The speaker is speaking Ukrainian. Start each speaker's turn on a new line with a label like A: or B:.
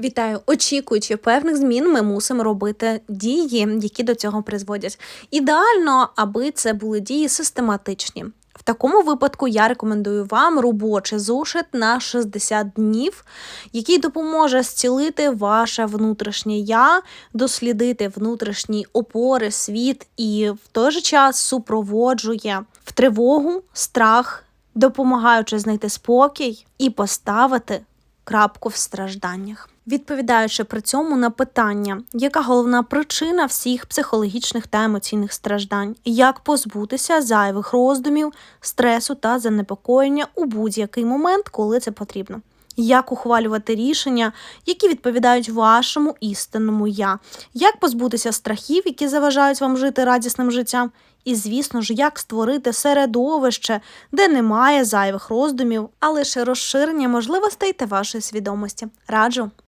A: Вітаю, очікуючи певних змін, ми мусимо робити дії, які до цього призводять. Ідеально, аби це були дії систематичні. В такому випадку я рекомендую вам робочий зошит на 60 днів, який допоможе зцілити ваше внутрішнє я, дослідити внутрішні опори, світ і в той же час супроводжує в тривогу, страх, допомагаючи знайти спокій і поставити крапку в стражданнях. Відповідаючи при цьому на питання, яка головна причина всіх психологічних та емоційних страждань, як позбутися зайвих роздумів, стресу та занепокоєння у будь-який момент, коли це потрібно. Як ухвалювати рішення, які відповідають вашому істинному я, як позбутися страхів, які заважають вам жити радісним життям, і, звісно ж, як створити середовище, де немає зайвих роздумів, а лише розширення можливостей та вашої свідомості. Раджу.